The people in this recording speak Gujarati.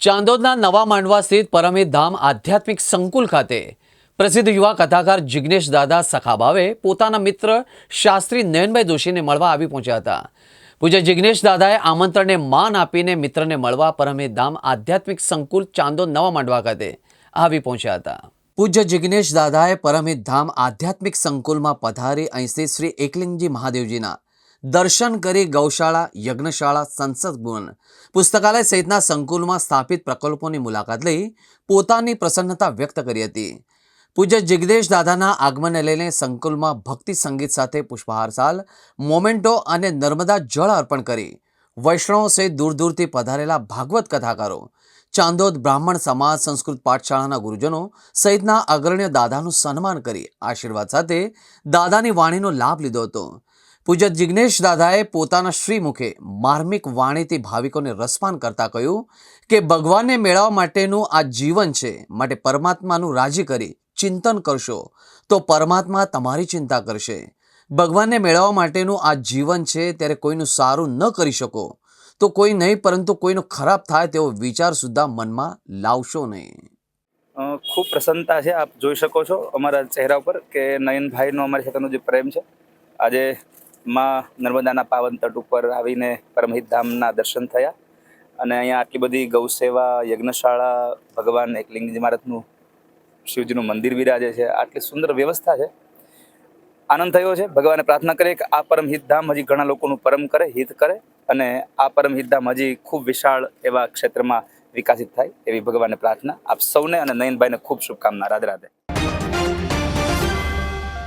ચાંદોદના નવા માંડવા સ્થિત પરમિત ધામ આધ્યાત્મિક સંકુલ ખાતે પ્રસિદ્ધ યુવા કથાકાર જિગ્નેશ દાદા સખાબાવે પોતાના મિત્ર શાસ્ત્રી નયનભાઈ જોશીને મળવા આવી પહોંચ્યા હતા. પૂજ્ય જિગ્નેશ દાદાએ આમંત્રણને માન આપીને મિત્રને મળવા પરમિત ધામ આધ્યાત્મિક સંકુલ ચાંદોદ નવા માંડવા ખાતે આવી પહોંચ્યા હતા. પૂજ્ય જિગ્નેશ દાદાએ પરમિત ધામ આધ્યાત્મિક સંકુલમાં પધારી અહીંથી શ્રી એકલિંગજી મહાદેવજીના દર્શન કરી ગૌશાળા, યજ્ઞશાળા, સંસદ ભવન પુસ્તકાલય સહિતના સંકુલમાં સ્થાપિત પ્રકલ્પોની મુલાકાત લઈ પોતાની પ્રસન્નતા વ્યક્ત કરી હતી. પૂજ્ય જિગ્દેશ દાદાના આગમનને લઈને સંકુલમાં ભક્તિ સંગીત સાથે પુષ્પહાર સાલ, મોમેન્ટો અને નર્મદા જળ અર્પણ કરી. વૈષ્ણવો સહિત દૂર દૂરથી પધારેલા ભાગવત કથાકારો, ચાંદોદ બ્રાહ્મણ સમાજ સંસ્કૃત પાઠશાળાના ગુરુજનો સહિતના અગ્રણ્ય દાદાનું સન્માન કરી આશીર્વાદ સાથે દાદાની વાણીનો લાભ લીધો હતો. પૂજ્ય જિગ્નેશ દાદાએ પોતાના શ્રીમુખે માર્મિક વાણીથી ભાવિકોને રસપાન કરતા કહ્યું કે ભગવાનને મેળવવા માટેનું આ જીવન છે, માટે પરમાત્માનું રાજી કરી ચિંતન કરશો તો પરમાત્મા તમારી ચિંતા કરશે. ભગવાનને મેળવવા માટેનું આ જીવન છે, ત્યારે કોઈનું સારું ન કરી શકો તો કોઈ નહીં, પરંતુ કોઈનો ખરાબ થાય તેવો વિચાર સુદ્ધા મનમાં લાવશો નહીં. ખૂબ પ્રસન્નતા છે, આપ જોઈ શકો છો અમારા ચહેરા ઉપર કે નયનભાઈનો અમારી સાથેનો જે પ્રેમ છે. આજે માં નર્મદાના પાવન તટ ઉપર આવીને પરમહિત ધામના દર્શન થયા. અને અહીંયા આટલી બધી ગૌસેવા, યજ્ઞશાળા, ભગવાન એકલિંગ ઇમારતનું શિવજીનું મંદિર બિરાજે છે. આટલી સુંદર વ્યવસ્થા છે. આનંદ થયો છે. ભગવાને પ્રાર્થના કરીએ કે આ પરમહિત ધામ હજી ઘણા લોકોનું પરમ કરે, હિત કરે અને આ પરમહિત ધામ હજી ખૂબ વિશાળ એવા ક્ષેત્રમાં વિકાસિત થાય એવી ભગવાનને પ્રાર્થના. આપ સૌને અને નયનભાઈને ખૂબ શુભકામના. રાધે રાધે.